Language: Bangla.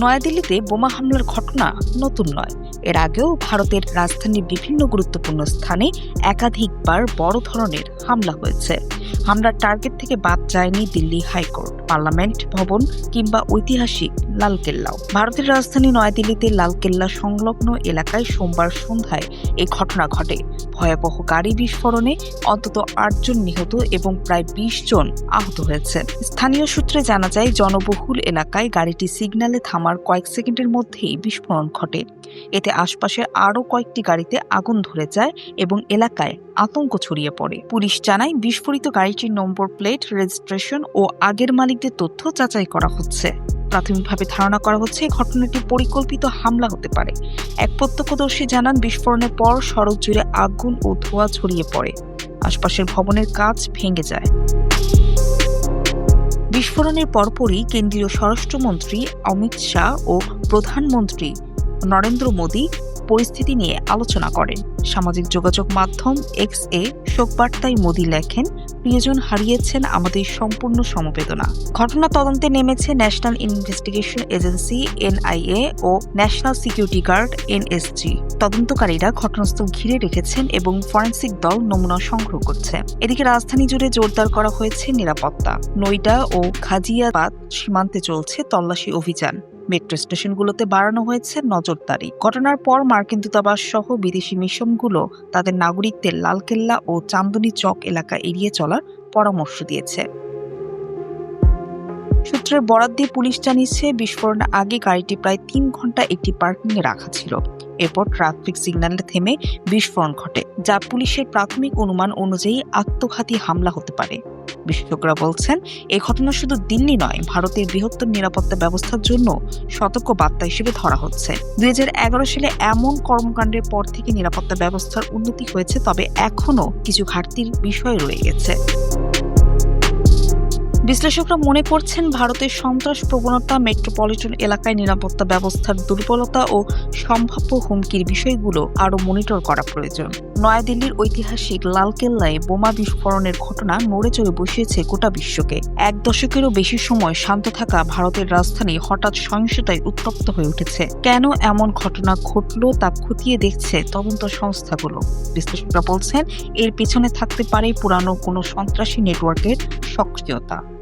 নয়াদিল্লিতে বোমা হামলার ঘটনা নতুন নয়। এর আগেও ভারতের রাজধানীর বিভিন্ন গুরুত্বপূর্ণ স্থানে একাধিকবার বড় ধরনের হামলা হয়েছে। হামলার টার্গেট থেকে বাদ যায়নি দিল্লি হাইকোর্ট, পার্লামেন্ট, ভবন কিংবা ঐতিহাসিক লালকেল্লাও। ভারতের রাজধানী নয়াদিল্লিতে লালকেল্লা সংলগ্ন এলাকায় সোমবার সন্ধ্যায় এই ঘটনা ঘটে। ভয়াবহ গাড়ি বিস্ফোরণে অন্তত আটজন নিহত এবং প্রায় বিশ জন আহত হয়েছে। স্থানীয় সূত্রে জানা যায়, জনবহুল এলাকায় গাড়িটি সিগন্যালে থামার কয়েক সেকেন্ডের মধ্যেই বিস্ফোরণ ঘটে। এতে আশপাশের আরও কয়েকটি গাড়িতে আগুন ধরে যায় এবং এলাকায় আতঙ্ক ছড়িয়ে পড়ে। পুলিশ জানায়, বিস্ফোরিত গাড়িটির নম্বর প্লেট, রেজিস্ট্রেশন ও আগের মালিকদের তথ্য যাচাই করা হচ্ছে। প্রাথমিকভাবে ধারণা করা হচ্ছে ঘটনাটি পরিকল্পিত হামলা হতে পারে। এক প্রত্যক্ষদর্শী জানান, বিস্ফোরণের পর সড়ক জুড়ে আগুন ও ধোঁয়া ছড়িয়ে পড়ে। আশপাশের ভবনের কাজ ভেঙে যায়। বিস্ফোরণের পরপরই কেন্দ্রীয় স্বরাষ্ট্রমন্ত্রী অমিত শাহ ও প্রধানমন্ত্রী নরেন্দ্র মোদী পরিস্থিতি নিয়ে আলোচনা করেন। সামাজিক যোগাযোগ মাধ্যম এক্স এ শোকবার্তায় মোদী লেখেন, প্রিয়জন হারিয়েছেন আমাদের সম্পূর্ণ সমবেদনা। ঘটনা তদন্তে নেমেছে ন্যাশনাল ইনভেস্টিগেশন এজেন্সি, এনআইএ ও ন্যাশনাল সিকিউরিটি গার্ড, এনএসজি। তদন্তকারীরা ঘটনাস্থল ঘিরে রেখেছেন এবং ফরেন্সিক দল নমুনা সংগ্রহ করছে। এদিকে রাজধানী জুড়ে জোরদার করা হয়েছে নিরাপত্তা। নইডা ও খাজিয়াবাদ সীমান্তে চলছে তল্লাশি অভিযান। মেট্রো স্টেশনগুলোতে বাড়ানো হয়েছে নজরদারি। ঘটনার পর মার্কিন দূতাবাস সহ বিদেশি মিশনগুলো তাদের নাগরিকদের লালকেল্লা ও চান্দনী চক এলাকা এড়িয়ে চলার পরামর্শ দিয়েছে। সূত্রের বরাত দিয়ে পুলিশ জানিয়েছে বিস্ফোরণের আগে গাড়িটি প্রায় তিন ঘণ্টা একটি পার্কিংয়ে রাখা ছিল। এরপর ট্রাফিক সিগন্যালে থেমে বিস্ফোরণ ঘটে, যা পুলিশের প্রাথমিক অনুমান অনুযায়ী আত্মঘাতী হামলা হতে পারে। বিশেষজ্ঞরা বলছেন, এই ঘটনা শুধু দিল্লি নয়, ভারতের বৃহত্তর নিরাপত্তা ব্যবস্থার জন্য সতর্ক বার্তা হিসেবে ধরা হচ্ছে। দুই হাজার এগারো সালে এমন কর্মকাণ্ডের পর থেকে নিরাপত্তা ব্যবস্থার উন্নতি হয়েছে, তবে এখনও কিছু ঘাটতির বিষয় রয়ে গেছে। বিশ্লেষকরা মনে করছেন ভারতের সন্ত্রাস প্রবণতা মেট্রোপলিটন এলাকায় নিরাপত্তা ব্যবস্থার দুর্বলতা ও সম্ভাব্য হুমকির বিষয়গুলো আরও মনিটর করা প্রয়োজন। নয়াদিল্লির ঐতিহাসিক লালকেল্লায় বোমা বিস্ফোরণের ঘটনা নড়ে চড়ে বসিয়েছে গোটা বিশ্বকে। এক দশকেরও বেশি সময় শান্ত থাকা ভারতের রাজধানী হঠাৎ সহিংসতায় উত্তপ্ত হয়ে উঠেছে। কেন এমন ঘটনা ঘটলো তা খতিয়ে দেখছে তদন্ত সংস্থাগুলো। বিশ্লেষকরা বলছেন, এর পেছনে থাকতে পারে পুরানো কোনো সন্ত্রাসী নেটওয়ার্কের সক্রিয়তা।